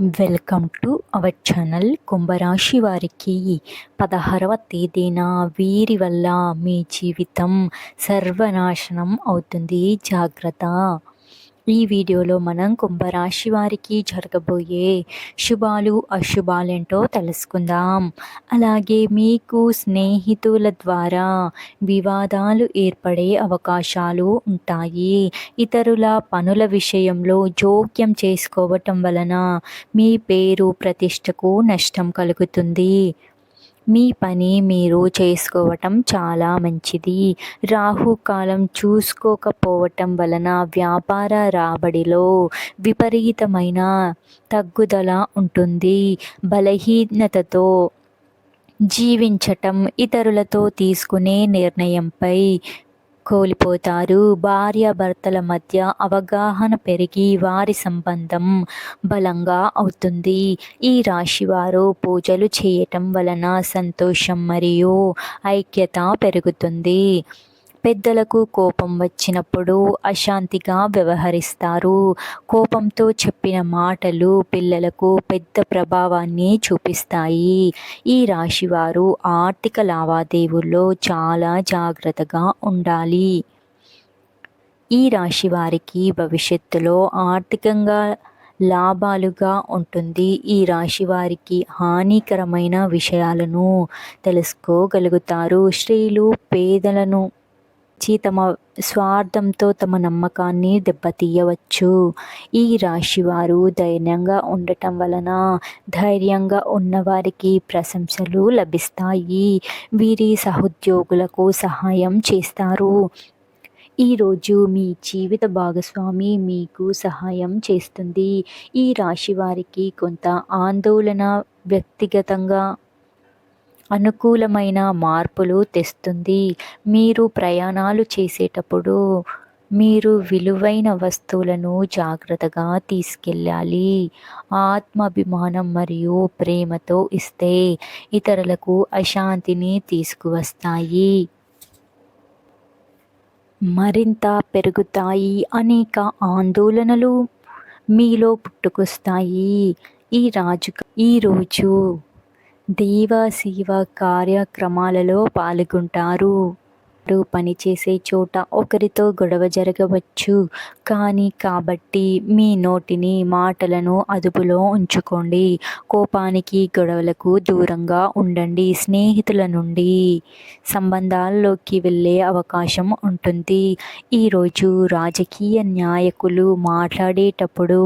Welcome to our channel కుంభరాశి వారికి పదహారవ తేదీన వీరి వల్ల మీ జీవితం సర్వనాశనం అవుతుంది. జాగ్రత్త. ఈ వీడియోలో మనం కుంభరాశి వారికి జరగబోయే శుభాలు అశుభాలేంటో తెలుసుకుందాం. అలాగే మీకు స్నేహితుల ద్వారా వివాదాలు ఏర్పడే అవకాశాలు ఉంటాయి. ఇతరుల పనుల విషయంలో జోక్యం చేసుకోవటం వలన మీ పేరు ప్రతిష్టకు నష్టం కలుగుతుంది. మీ పని మీరు చేసుకోవటం చాలా మంచిది. రాహుకాలం చూసుకోకపోవటం వలన వ్యాపార రాబడిలో విపరీతమైన తగ్గుదల ఉంటుంది. బలహీనతతో జీవించటం ఇతరులతో తీసుకునే నిర్ణయంపై కోల్పోతారు. భార్యాభర్తల మధ్య అవగాహన పెరిగి వారి సంబంధం బలంగా అవుతుంది. ఈ రాశివారు పూజలు చేయటం వలన సంతోషం మరియు ఐక్యత పెరుగుతుంది. పెద్దలకు కోపం వచ్చినప్పుడు అశాంతిగా వ్యవహరిస్తారు. కోపంతో చెప్పిన మాటలు పిల్లలకు పెద్ద ప్రభావాన్ని చూపిస్తాయి. ఈ రాశివారు ఆర్థిక లావాదేవీల్లో చాలా జాగ్రత్తగా ఉండాలి. ఈ రాశి వారికి భవిష్యత్తులో ఆర్థికంగా లాభాలుగా ఉంటుంది. ఈ రాశి వారికి హానికరమైన విషయాలను తెలుసుకోగలుగుతారు. స్త్రీలు పేదలను వచ్చి తమ స్వార్థంతో తమ నమ్మకాన్ని దెబ్బతీయవచ్చు. ఈ రాశి వారు ధైర్యంగా ఉండటం వలన ధైర్యంగా ఉన్నవారికి ప్రశంసలు లభిస్తాయి. వీరి సహోద్యోగులకు సహాయం చేస్తారు. ఈరోజు మీ జీవిత భాగస్వామి మీకు సహాయం చేస్తుంది. ఈ రాశి వారికి కొంత ఆందోళన వ్యక్తిగతంగా అనుకూలమైన మార్పులు తెస్తుంది. మీరు ప్రయాణాలు చేసేటప్పుడు మీరు విలువైన వస్తువులను జాగ్రత్తగా తీసుకెళ్ళాలి. ఆత్మాభిమానం మరియు ప్రేమతో ఇస్తే ఇతరులకు అశాంతిని తీసుకువస్తాయి. మరింత పెరుగుతాయి అనేక ఆందోళనలు మీలో పుట్టుకొస్తాయి. ఈ రాజు ఈరోజు దేవ శివ కార్యక్రమాలలో పాల్గొంటారు. పనిచేసే చోట ఒకరితో గొడవ జరగవచ్చు. కానీ కాబట్టి మీ నోటిని మాటలను అదుపులో ఉంచుకోండి. కోపానికి గొడవలకు దూరంగా ఉండండి. స్నేహితుల నుండి సంబంధాల్లోకి వెళ్ళే అవకాశం ఉంటుంది. ఈరోజు రాజకీయ నాయకులు మాట్లాడేటప్పుడు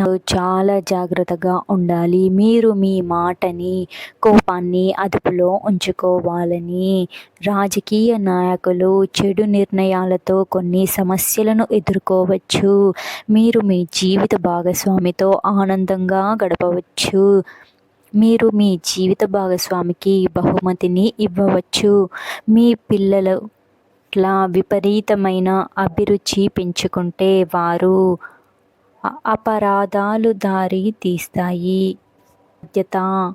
చాలా జాగ్రత్తగా ఉండాలి. మీరు మీ మాటని కోపాన్ని అదుపులో ఉంచుకోవాలని రాజకీయ నాయకులు చెడు నిర్ణయాలతో కొన్ని సమస్యలను ఎదుర్కోవచ్చు. మీరు మీ జీవిత భాగస్వామితో ఆనందంగా గడపవచ్చు. మీరు మీ జీవిత భాగస్వామికి బహుమతిని ఇవ్వవచ్చు. మీ పిల్లల విపరీతమైన అభిరుచి పెంచుకుంటే వారు అపరాధాలు దారి తీస్తాయి. బాధ్యత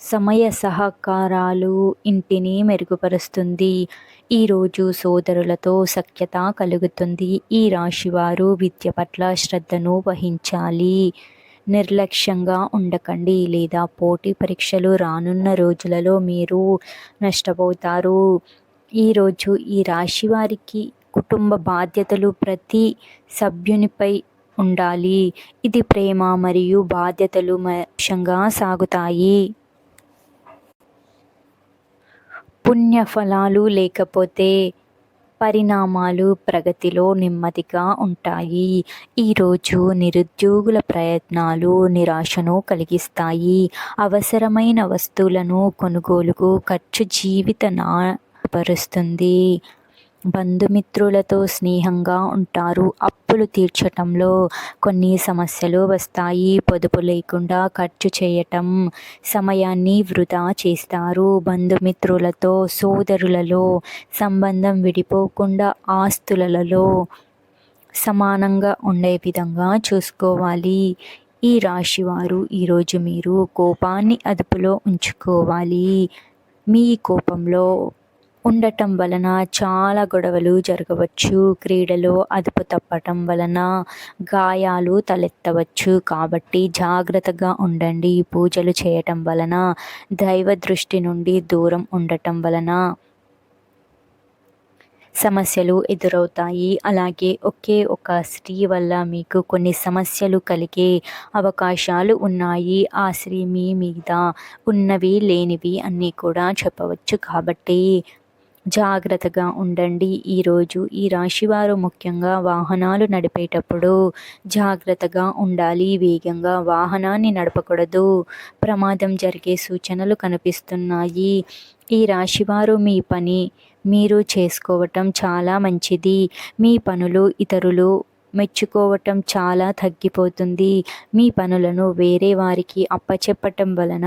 సమయ సహకారాలు ఇంటిని మెరుగుపరుస్తుంది. ఈరోజు సోదరులతో సఖ్యత కలుగుతుంది. ఈ రాశివారు విద్య పట్ల శ్రద్ధను వహించాలి. నిర్లక్ష్యంగా ఉండకండి. లేదా పోటీ పరీక్షలు రానున్న రోజులలో మీరు నష్టపోతారు. ఈరోజు ఈ రాశి వారికి కుటుంబ బాధ్యతలు ప్రతి సభ్యునిపై ఉండాలి. ఇది ప్రేమ మరియు బాధ్యతలు మోక్షంగా సాగుతాయి. పుణ్యఫలాలు లేకపోతే పరిణామాలు ప్రగతిలో నెమ్మదిగా ఉంటాయి. ఈరోజు నిరుద్యోగుల ప్రయత్నాలు నిరాశను కలిగిస్తాయి. అవసరమైన వస్తువులను కొనుగోలుకు ఖర్చు జీవిత నాపరుస్తుంది బంధుమిత్రులతో స్నేహంగా ఉంటారు. అప్పులు తీర్చటంలో కొన్ని సమస్యలు వస్తాయి. పొదుపు లేకుండా ఖర్చు చేయటం సమయాన్ని వృధా చేస్తారు. బంధుమిత్రులతో సోదరులలో సంబంధం విడిపోకుండా ఆస్తులలో సమానంగా ఉండే విధంగా చూసుకోవాలి. ఈ రాశివారు ఈరోజు మీరు కోపాన్ని అదుపులో ఉంచుకోవాలి. మీ కోపంలో ఉండటం వలన చాలా గొడవలు జరగవచ్చు. క్రీడలో అదుపు తప్పటం వలన గాయాలు తలెత్తవచ్చు. కాబట్టి జాగ్రత్తగా ఉండండి. పూజలు చేయటం వలన దైవ దృష్టి నుండి దూరం ఉండటం వలన సమస్యలు ఎదురవుతాయి. అలాగే ఒకే ఒక స్త్రీ వల్ల మీకు కొన్ని సమస్యలు కలిగే అవకాశాలు ఉన్నాయి. ఆ స్త్రీ మీ మీద ఉన్నవి లేనివి అన్నీ కూడా చెప్పవచ్చు. కాబట్టి జాగ్రత్తగా ఉండండి. ఈరోజు ఈ రాశివారు ముఖ్యంగా వాహనాలు నడిపేటప్పుడు జాగ్రత్తగా ఉండాలి. వేగంగా వాహనాన్ని నడపకూడదు. ప్రమాదం జరిగే సూచనలు కనిపిస్తున్నాయి. ఈ రాశివారు మీ పని మీరు చేసుకోవటం చాలా మంచిది. మీ పనులు ఇతరులు మెచ్చుకోవటం చాలా తగ్గిపోతుంది. మీ పనులను వేరే వారికి అప్పచెప్పటం వలన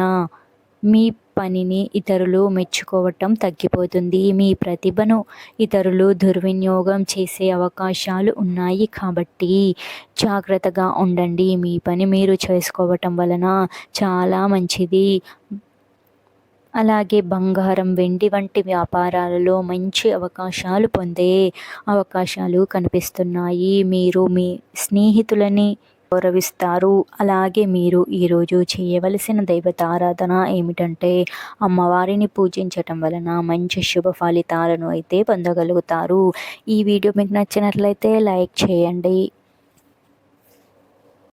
మీ పనిని ఇతరులు మెచ్చుకోవటం తగ్గిపోతుంది. మీ ప్రతిభను ఇతరులు దుర్వినియోగం చేసే అవకాశాలు ఉన్నాయి కాబట్టి జాగ్రత్తగా ఉండండి. మీ పని మీరు చేసుకోవటం వలన చాలా మంచిది. అలాగే బంగారం వెండి వంటి వ్యాపారాలలో మంచి అవకాశాలు పొందే అవకాశాలు కనిపిస్తున్నాయి. మీరు మీ స్నేహితులని గౌరవిస్తారు. అలాగే మీరు ఈరోజు చేయవలసిన దైవతారాధన ఏమిటంటే అమ్మవారిని పూజించటం వలన మంచి శుభ ఫలితాలను అయితే పొందగలుగుతారు. ఈ వీడియో మీకు నచ్చినట్లయితే లైక్ చేయండి.